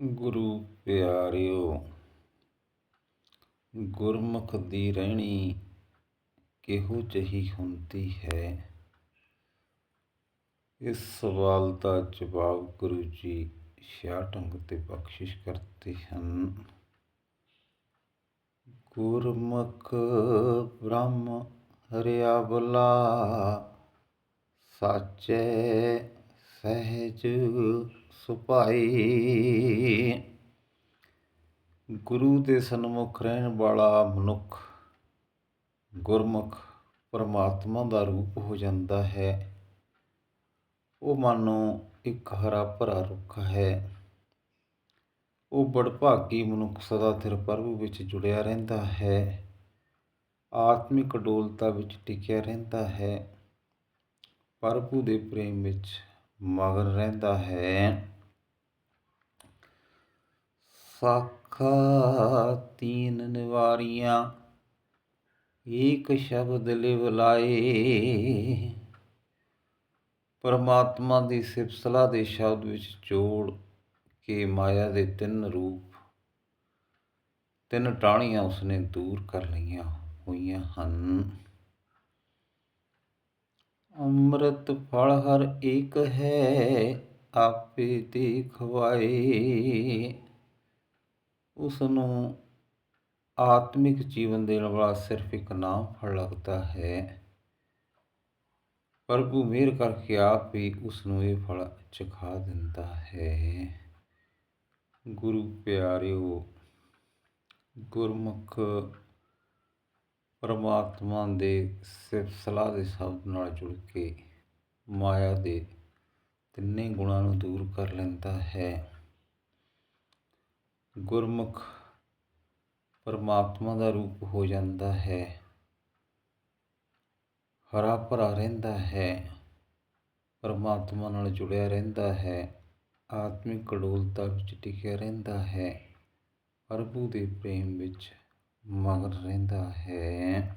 ਗੁਰੂ ਪਿਆਰਿਓ, ਗੁਰਮੁਖ ਦੀ ਰਹਿਣੀ ਕਿਹੋ ਜਿਹੀ ਹੁੰਦੀ ਹੈ? ਇਸ ਸਵਾਲ ਦਾ ਜਵਾਬ ਗੁਰੂ ਜੀ ਸ਼ਾਹ ਢੰਗ ਤੇ ਬਖਸ਼ਿਸ਼ ਕਰਦੇ ਹਨ। ਗੁਰਮੁਖ ਬ੍ਰਹਮ ਹਰਿਆ ਬੁਲਾ, ਸਾਚੇ ਸਹਿਜ ਸੁਭਾਈ। ਗੁਰੂ ਦੇ ਸਨਮੁਖ ਰਹਿਣ ਵਾਲਾ ਮਨੁੱਖ ਗੁਰਮੁਖ ਪਰਮਾਤਮਾ ਦਾ ਰੂਪ ਹੋ ਜਾਂਦਾ ਹੈ। ਉਹ ਮਾਨੋ ਇੱਕ ਹਰਾ ਭਰਾ ਰੁੱਖ ਹੈ। ਉਹ ਬੜਭਾਗੀ ਮਨੁੱਖ ਸਦਾ ਸਿਰ ਪ੍ਰਭੂ ਵਿੱਚ ਜੁੜਿਆ ਰਹਿੰਦਾ ਹੈ। ਆਤਮਿਕ ਡੋਲਤਾ ਵਿੱਚ ਟਿਕਿਆ ਰਹਿੰਦਾ ਹੈ। ਪ੍ਰਭੂ ਦੇ ਪ੍ਰੇਮ ਵਿੱਚ ਮਗਰ ਰਹਿੰਦਾ ਹੈ। ਸਾਖਾ ਤੀਨ ਨਿਵਾਰੀਆਂ, ਏਕ ਸ਼ਬਦ ਲਿਵ ਲਾਏ। ਪਰਮਾਤਮਾ ਦੀ ਸਿਫਤ ਦੇ ਸ਼ਬਦ ਵਿੱਚ ਜੋੜ ਕੇ ਮਾਇਆ ਦੇ ਤਿੰਨ ਰੂਪ, ਤਿੰਨ ਟਾਣੀਆਂ ਉਸਨੇ ਦੂਰ ਕਰ ਲਈਆਂ ਹੋਈਆਂ ਹਨ। ਅੰਮ੍ਰਿਤ ਫਲ ਹਰ ਏਕ ਹੈ, ਆਪੇ ਦੇਖਵਾਏ। ਉਸ ਨੂੰ ਆਤਮਿਕ ਜੀਵਨ ਦੇਣ ਵਾਲਾ ਸਿਰਫ ਇੱਕ ਨਾਮ ਫਲ ਲੱਗਦਾ ਹੈ। ਪ੍ਰਭੂ ਮਿਹਰ ਕਰਕੇ ਆਪ ਹੀ ਉਸ ਨੂੰ ਇਹ ਫਲ ਚਖਾ ਦਿੰਦਾ ਹੈ। ਗੁਰੂ ਪਿਆਰਿਓ, ਗੁਰਮੁਖ ਪਰਮਾਤਮਾ ਦੇ ਸਿਫਤ ਸਲਾਹ ਦੇ ਸ਼ਬਦ ਨਾਲ ਜੁੜ ਕੇ ਮਾਇਆ ਦੇ ਤਿੰਨੇ ਗੁਣਾਂ ਨੂੰ ਦੂਰ ਕਰ ਲੈਂਦਾ ਹੈ। ਗੁਰਮੁਖ ਪਰਮਾਤਮਾ ਦਾ ਰੂਪ ਹੋ ਜਾਂਦਾ ਹੈ। ਹਰਾ ਭਰਾ ਰਹਿੰਦਾ ਹੈ। ਪਰਮਾਤਮਾ ਨਾਲ ਜੁੜਿਆ ਰਹਿੰਦਾ ਹੈ। ਆਤਮਿਕ ਕਡੋਲਤਾ ਵਿੱਚ ਟਿਕਿਆ ਰਹਿੰਦਾ ਹੈ। ਪ੍ਰਭੂ ਦੇ ਪ੍ਰੇਮ ਵਿੱਚ ਮਗਰ ਰਹਿੰਦਾ ਹੈ।